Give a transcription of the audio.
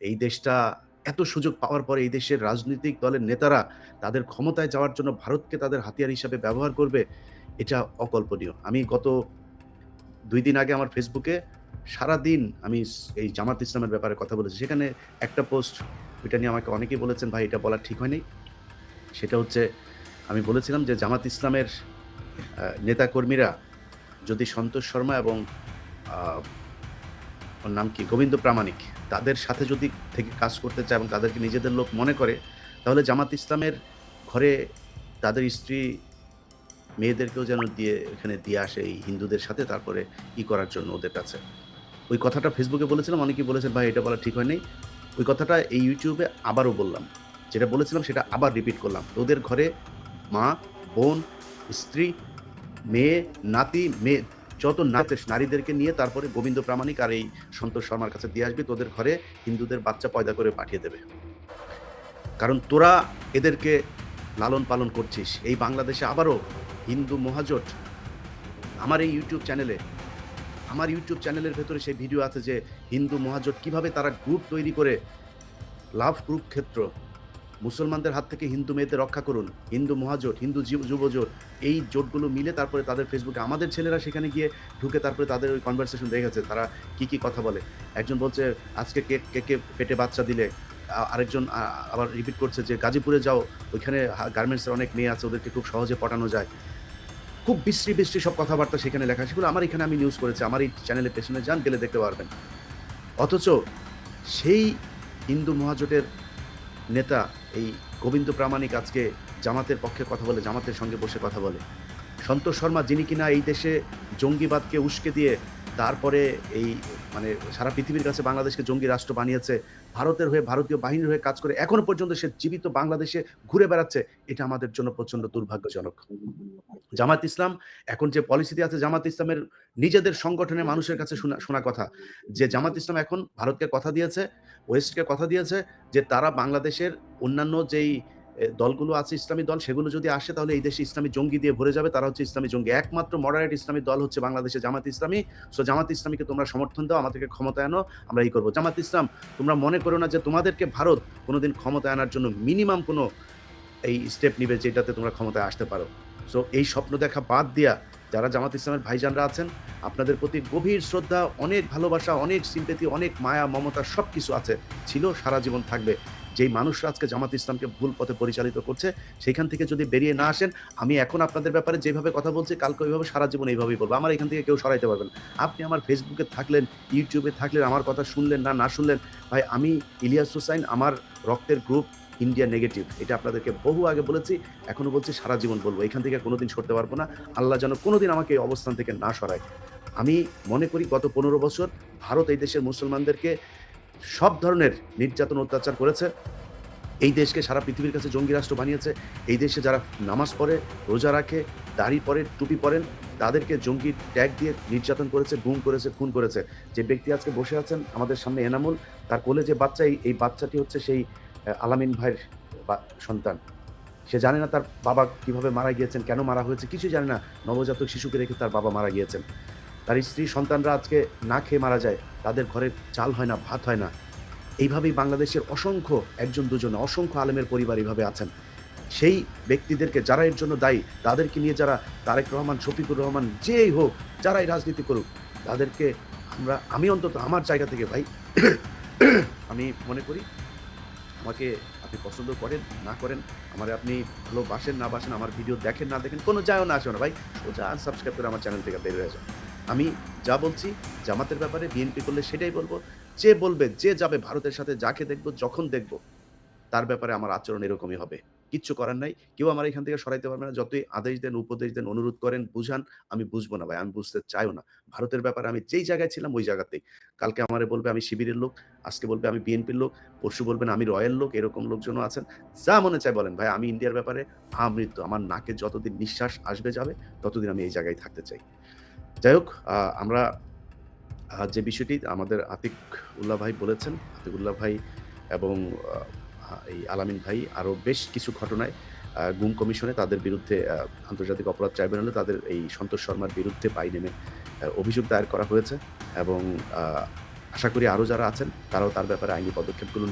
এই দেশটা এত সুযোগ পাওয়ার পরে এই দেশের রাজনৈতিক দলের নেতারা তাদের ক্ষমতায় যাওয়ার জন্য ভারতকে তাদের হাতিয়ার হিসাবে ব্যবহার করবে, এটা অকল্পনীয়। আমি গত দুই দিন আগে আমার ফেসবুকে সারাদিন আমি এই জামাত ইসলামের ব্যাপারে কথা বলেছি। সেখানে একটা পোস্ট ওইটা নিয়ে আমাকে অনেকেই বলেছেন, ভাই, এটা বলা ঠিক হয়নি। সেটা হচ্ছে, আমি বলেছিলাম যে জামাত ইসলামের নেতাকর্মীরা যদি সন্তোষ শর্মা এবং ওর নাম কি? গোবিন্দ প্রামাণিক। তাদের সাথে যদি থেকে কাজ করতে চায় এবং তাদেরকে নিজেদের লোক মনে করে, তাহলে জামাত ইসলামের ঘরে তাদের স্ত্রী মেয়েদেরকেও যেন দিয়ে, এখানে দিয়ে আসে এই হিন্দুদের সাথে, তারপরে ই করার জন্য ওদের কাছে। ওই কথাটা ফেসবুকে বলেছিলাম, অনেকেই বলেছেন, ভাই, এটা বলা ঠিক হয়নি ওই কথাটা এই ইউটিউবে আবারও বললাম। যেটা বলেছিলাম, সেটা আবার রিপিট করলাম। ওদের ঘরে মা, বোন, স্ত্রী, মেয়ে, নাতি, মেয়ে যত নাতে নারীদেরকে নিয়ে তারপরে গোবিন্দ প্রামাণিক আর এই সন্তোষ শর্মার কাছে দিয়ে আসবে, তোদের ঘরে হিন্দুদের বাচ্চা পয়দা করে পাঠিয়ে দেবে। কারণ তোরা এদেরকে লালন পালন করছিস। এই বাংলাদেশে আবারও হিন্দু মহাজোট, আমার এই ইউটিউব চ্যানেলে, আমার ইউটিউব চ্যানেলের ভেতরে সেই ভিডিও আছে যে হিন্দু মহাজোট কীভাবে তারা গ্রুপ তৈরি করে লাভ ক্ষেত্র মুসলমানদের হাত থেকে হিন্দু মেয়েদের রক্ষা করুন, হিন্দু মহাজোট, হিন্দু যুবজোট, এই জোটগুলো মিলে তারপরে তাদের ফেসবুকে আমাদের ছেলেরা সেখানে গিয়ে ঢুকে তারপরে তাদের ওই কনভারসেশন দেখেছে তারা কি কি কথা বলে। একজন বলছে, আজকে কে কেকে পেটে বাচ্চা দিলে? আরেকজন আবার রিপিট করছে যে, গাজীপুরে যাও, ওইখানে গার্মেন্টসের অনেক মেয়ে আছে, ওদেরকে খুব সহজে পটানো যায়। খুব বিশ্রী বিশ্রী সব কথাবার্তা সেখানে লেখা সেগুলো আমার এখানে আমি নিউজ করেছি, আমার এই চ্যানেলের পেছনে যান, গেলে দেখতে পারবেন। অথচ সেই হিন্দু মহাজোটের নেতা এই গোবিন্দ প্রামাণিক আজকে জামাতের পক্ষে কথা বলে, জামাতের সঙ্গে বসে কথা বলে। সন্তোষ শর্মা যিনি কিনা এই দেশে জঙ্গিবাদকে উস্কে দিয়ে তারপরে এই মানে সারা পৃথিবীর কাছে বাংলাদেশকে জঙ্গি রাষ্ট্র বানিয়েছে, ভারতের হয়ে, ভারতীয় বাহিনীর হয়ে কাজ করে, এখনও পর্যন্ত সে জীবিত বাংলাদেশে ঘুরে বেড়াচ্ছে, এটা আমাদের জন্য প্রচণ্ড দুর্ভাগ্যজনক। জামাত ইসলাম, এখন যে পলিসিতে আছে জামাত ইসলামের নিজেদের সংগঠনের মানুষের কাছে শোনা শোনা কথা, যে জামাত ইসলাম এখন ভারতকে কথা দিয়েছে, ওয়েস্টকে কথা দিয়েছে, যে তারা বাংলাদেশের অন্যান্য যেই দলগুলো আছে ইসলামী দল, সেগুলো যদি আসে তাহলে এই দেশে ইসলামী জঙ্গি দিয়ে ভরে যাবে, তারা হচ্ছে ইসলামী জঙ্গি। একমাত্র মডারেট ইসলামী দল হচ্ছে বাংলাদেশে জামাত ইসলামী। সো জামাত ইসলামীকে তোমরা সমর্থন দাও, আমাদেরকে ক্ষমতায় আনো, আমরা এই করব। জামাত ইসলাম, তোমরা মনে করো না যে তোমাদেরকে ভারত কোনোদিন ক্ষমতায় আনার জন্য মিনিমাম কোনো এই স্টেপ নিবে যেটাতে তোমরা ক্ষমতায় আসতে পারো। সো এই স্বপ্ন দেখা বাদ দিয়া যারা জামাত ইসলামের ভাইজানরা আছেন, আপনাদের প্রতি গভীর শ্রদ্ধা, অনেক ভালোবাসা, অনেক সিম্পেথি অনেক মায়া, মমতা সব কিছু আছে। ছিল, সারা জীবন থাকবে। যেই মানুষরা আজকে জামাত ইসলামকে ভুল পথে পরিচালিত করছে, সেখান থেকে যদি বেরিয়ে না আসেন, আমি এখন আপনাদের ব্যাপারে যেভাবে কথা বলছি, কালকে ওইভাবে সারা জীবন এইভাবেই বলব। আমার এখান থেকে কেউ সরাইতে পারবেন। আপনি আমার ফেসবুকে থাকলেন ইউটিউবে থাকলেন, আমার কথা শুনলেন না না শুনলেন, ভাই, আমি ইলিয়াস হুসাইন, আমার রক্তের গ্রুপ ইন্ডিয়া নেগেটিভ এটা আপনাদেরকে বহু আগে বলেছি এখনও বলছি, সারা জীবন বলব। এখান থেকে কোনোদিন সরতে পারব না। আল্লাহ যেন কোনোদিন আমাকে এই অবস্থান থেকে না সরায়। আমি মনে করি, গত পনেরো বছর ভারত এই দেশের মুসলমানদেরকে সব ধরনের নির্যাতন, অত্যাচার করেছে। এই দেশকে সারা পৃথিবীর কাছে জঙ্গি রাষ্ট্র বানিয়েছে। এই দেশে যারা নামাজ পড়ে, রোজা রাখে, দাড়ি পরে, টুপি পরেন, তাদেরকে জঙ্গি ট্যাগ দিয়ে নির্যাতন করেছে, গুম করেছে, খুন করেছে। যে ব্যক্তি আজকে বসে আছেন আমাদের সামনে এনামুল, তার কোলে যে বাচ্চা, এই- বাচ্চাটি হচ্ছে সেই আলামিন ভাইয়ের সন্তান। সে জানে না তার বাবা কীভাবে মারা গিয়েছেন, কেন মারা হয়েছে, কিছুই জানে না। নবজাতক শিশুকে রেখে তার বাবা মারা গিয়েছেন। তার স্ত্রী সন্তানরা আজকে না খেয়ে মারা যায়, তাদের ঘরে চাল হয় না, ভাত হয় না। এইভাবেই বাংলাদেশের অসংখ্য একজন, দুজন, অসংখ্য আলেমের পরিবার এইভাবে আছেন। সেই ব্যক্তিদেরকে যারা এর জন্য দায়ী, তাদেরকে নিয়ে যারা তারেক রহমান, শফিকুর রহমান যেই হোক, যারাই রাজনীতি করুক, তাদেরকে আমরা, আমি অন্তত আমার জায়গা থেকে ভাই, আমি মনে করি, আমাকে আপনি পছন্দ করেন, না করেন, আমার আপনি ভালোবাসেন, না বাসেন, আমার ভিডিও দেখেন, না দেখেন, কোনো যায়ও না আসে না। ভাই, সোজা আনসাবস্ক্রাইব করে আমার চ্যানেল থেকে বের হয়ে যান। আমি যা বলছি, জামাতের ব্যাপারে বিএনপি করলে সেটাই বলব। যে বলবে, যে যাবে, ভারতের সাথে যাকে দেখব, যখন দেখব, তার ব্যাপারে আমার আচরণ এরকমই হবে। কিচ্ছু করার নাই। কেউ আমার এখান থেকে সরাইতে পারবে না। যতই আদেশ দেন, উপদেশ দেন, অনুরোধ করেন, বুঝান, আমি বুঝব না ভাই, আমি বুঝতে চাইও না। ভারতের ব্যাপারে আমি যেই জায়গায় ছিলাম, ওই জায়গাতেই। কালকে আমারে বলবে, আমি শিবিরের লোক। আজকে বলবে, আমি বিএনপির লোক। পরশু বলবেন আমি রয়্যাল লোক, এরকম লোকজনও আছেন। যা মনে চায় বলেন ভাই, আমি ইন্ডিয়ার ব্যাপারে আমৃত্যু। আমার নাকে যতদিন নিঃশ্বাস আসবে, যাবে, ততদিন আমি এই জায়গায় থাকতে চাই। যাই হোক আমরা যে বিষয়টি আমাদের আতিক উল্লাহ ভাই বলেছেন, আতিক উল্লাহ ভাই এবং এই আলামিন ভাই আরও বেশ কিছু ঘটনায় গুম কমিশনে তাদের বিরুদ্ধে আন্তর্জাতিক অপরাধ ট্রাইব্যুনালে তাদের এই সন্তোষ শর্মার বিরুদ্ধে পাই নেমে অভিযোগ দায়ের করা হয়েছে এবং আশা করি আরও যারা আছেন, তারাও তার ব্যাপারে আইনি পদক্ষেপগুলো।